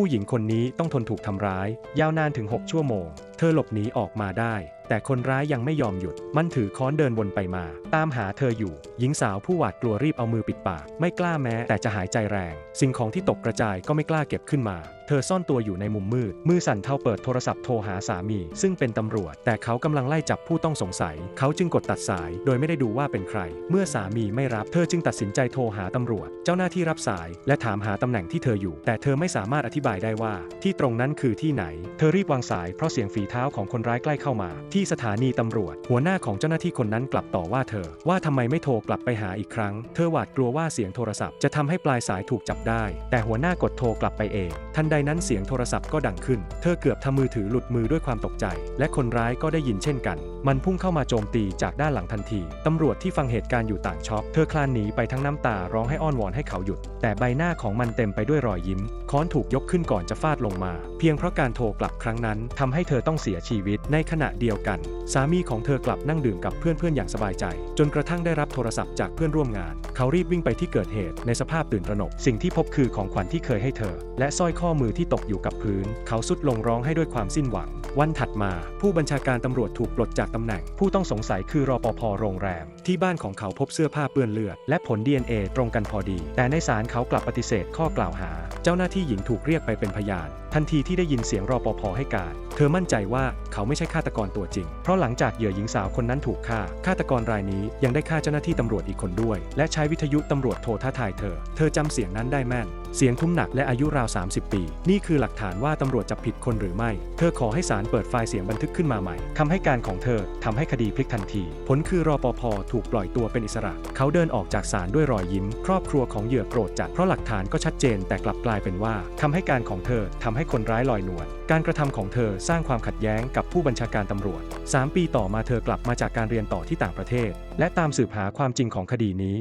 ผู้หญิงคนนี้ต้องทนถูกทำร้าย ยาวนานถึง 6 ชั่วโมง เธอหลบหนีออกมาได้ แต่คนร้ายยังไม่ยอมหยุด มันถือค้อนเดินวนไปมา ตามหาเธออยู่ หญิงสาวผู้หวาดกลัวรีบเอามือปิดปาก ไม่กล้าแม้แต่จะหายใจแรง สิ่งของที่ตกกระจายก็ไม่กล้าเก็บขึ้นมา เธอซ่อนตัวอยู่ในมุมมืด มือสั่นเท่าเปิดโทรศัพท์โทรหาสามี ซึ่งเป็นตำรวจ แต่เขากำลังไล่จับผู้ต้องสงสัย เขาจึงกดตัดสาย โดยไม่ได้ดูว่าเป็นใคร เมื่อสามีไม่รับ เธอจึงตัดสินใจโทรหาตำรวจ เจ้าหน้าที่รับสาย และถามหาตำแหน่งที่เธออยู่ แต่เธอไม่สามารถอธิบายได้ว่า ที่ตรงนั้นคือที่ไหน เธอรีบวางสายเพราะเสียงฝีเท้าของคนร้ายใกล้เข้ามา ที่สถานีตำรวจ หัวหน้าของเจ้าหน้าที่คนนั้นกลับต่อว่าเธอ ว่าทำไมไม่โทรกลับไปหาอีกครั้ง เธอหวาดกลัวว่าเสียงโทรศัพท์จะทำให้ปลายสายถูกจับได้ แต่หัวหน้ากดโทรกลับไปเอง ทันใดนั้นเสียงโทรศัพท์ก็ดังขึ้น เธอเกือบทำมือถือหลุดมือด้วยความตกใจ และคนร้ายก็ได้ยินเช่นกัน มันพุ่งเข้ามาโจมตีจากด้านหลังทันที ตำรวจที่ฟังเหตุการณ์อยู่ต่างช็อก เธอคลานหนีไปทั้งน้ำตาร้องให้อ้อนวอนให้เขาหยุด แต่ใบหน้าของมันเต็มไปด้วยรอยยิ้ม ค้อนถูกยกขึ้นก่อนจะฟาดลงมา เพียงเพราะการโทรกลับครั้งนั้นทำให้เธอต้องเสียชีวิต ในขณะเดียวกัน สามีของเธอกลับนั่งดื่มกับเพื่อนๆอย่างสบายใจ จนกระทั่งได้รับโทรศัพท์จากเพื่อนร่วมงาน เขารีบวิ่งไปที่เกิดเหตุในสภาพตื่นตระหนก สิ่งที่พบคือของขวัญที่เคยให้เธอ และสร้อยข้อมือที่ตกอยู่กับพื้น เขาสุดลงร้องให้ด้วยความสิ้นหวัง วันถัดมา ผู้บัญชาการตำรวจถูกปลดจากตำแหน่ง ผู้ต้องสงสัยคือรอปภโรงแรม ที่บ้านของเขาพบเสื้อผ้าเปื้อนเลือด และผล DNA ตรงกันพอดี แต่ในศาลเขากลับปฏิเสธข้อกล่าวหา เจ้าหน้าที่หญิงถูกเรียกไปเป็นพยาน ทันทีที่ได้ยินเสียงรอปภให้การ เธอมั่นใจว่าเขาไม่ใช่ฆาตกรตัวจริง เพราะหลังจากเหยื่อหญิงสาวคนนั้นถูกฆ่าฆาตกรรายนี้ยังได้ฆ่าเจ้าหน้าที่ตำรวจอีกคนด้วย และใช้วิทยุตำรวจโทรท้าทายเธอ เธอจำเสียงนั้นได้แม่น เสียงทุ้มหนักและอายุราว 30 ปี นี่คือหลักฐานว่าตำรวจจับผิดคนหรือไม่ เธอขอให้ศาลเปิดไฟล์เสียงบันทึกขึ้นมาใหม่คำให้การของเธอทำให้คดีพลิกทันที ผลคือรอปภถูกปล่อยตัวเป็นอิสระ เขาเดินออกจากศาลด้วยรอยยิ้ม ครอบครัวของเหยื่อโกรธจัดเพราะหลักฐานก็ชัดเจน แต่กลับกลายเป็นว่าคำให้การของเธอทำให้คนร้ายลอยนวลการกระทำของเธอสร้างความขัดแย้งกับผู้บัญชาการตำรวจ 3 ปีต่อมาเธอกลับมาจากการเรียนต่อที่ต่างประเทศ และตามสืบหาความจริงของคดีนี้